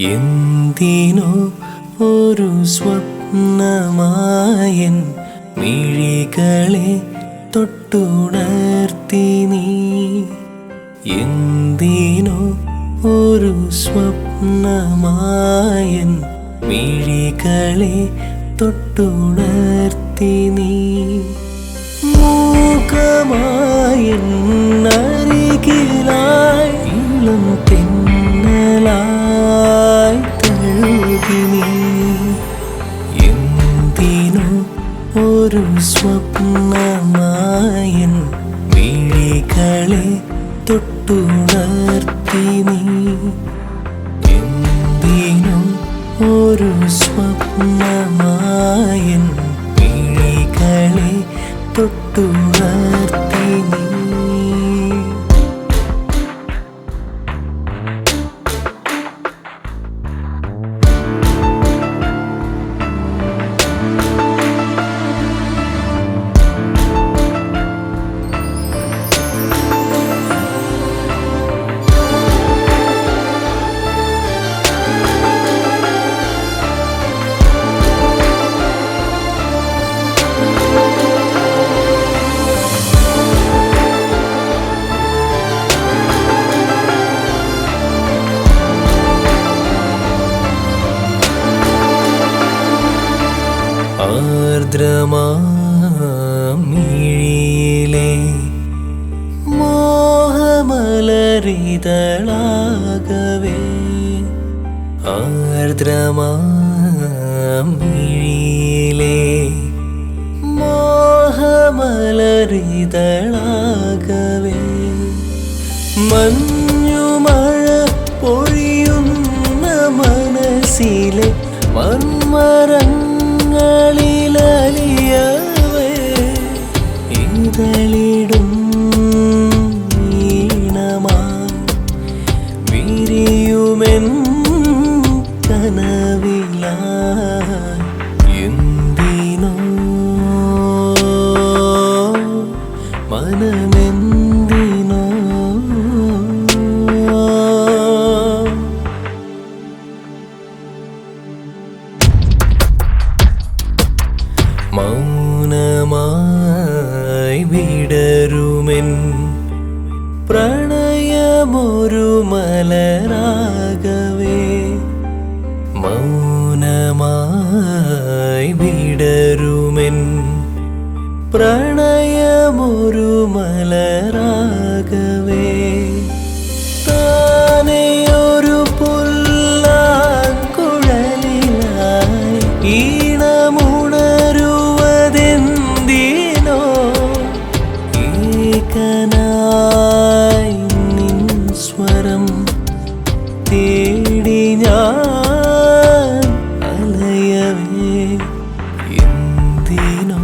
എന്തിനോ ഒരു സ്വപ്നമായൻ മിഴികളെ തൊട്ടുണർത്തി നീ. എന്തിനോ ഒരു സ്വപ്നമായൻ മിഴികളെ തൊട്ടുണർത്തി നീ. മൂകമായെന്നരികിലായി എന്തിനു ഒരു സ്വപ്നമായൻ വിഴികളെ തൊട്ടുണർത്തി നീ. എന്തിനും ഒരു സ്വപ്നമായൻ വിഴികളെ തൊട്ടുണർത്തി ആർദ്രമാമിഴിയിലെ മോഹമലരിതളാകവേ. ആർദ്രമാമിഴിയിലെ മോഹമലരിതളാകവേ. മഞ്ഞുമഴ പൊഴിയുന്ന മനസ്സിലെ മന്മരങ്ങളിലലിയവേ ഇതളിടും ഈണമായി വിരിയുമെൻ കനവിലായി എന്തിനോ മനമെന്തിനോ. മൗനമായി വിടരുമെൻ പ്രണയമൊരു മലരാകവേ. മൗനമായി വിടരുമെൻ. പ്രണയമൊരു മലരാകവേ അലയവേ എന്തിനോ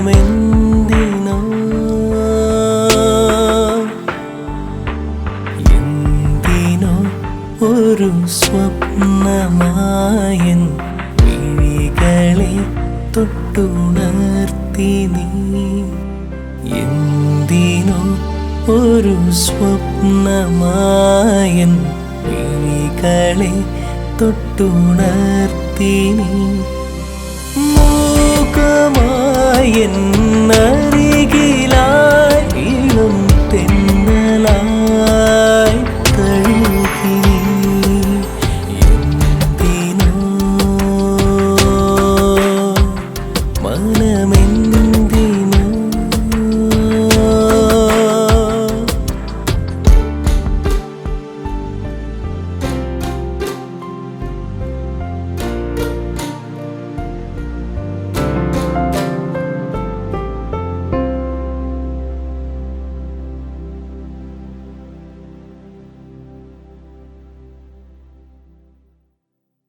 മനമെന്തിനോ എന്തിനോ ഒരു സ്വപ്നമായൻ വിഴികളെ തൊട്ടുണർത്തി നീ. എന്തിനോ ഒരു സ്വപ്നമായൻ വിഴികളെ തൊട്ടുണർത്തിനി. നീ മൂകമായെന്നരികിലായി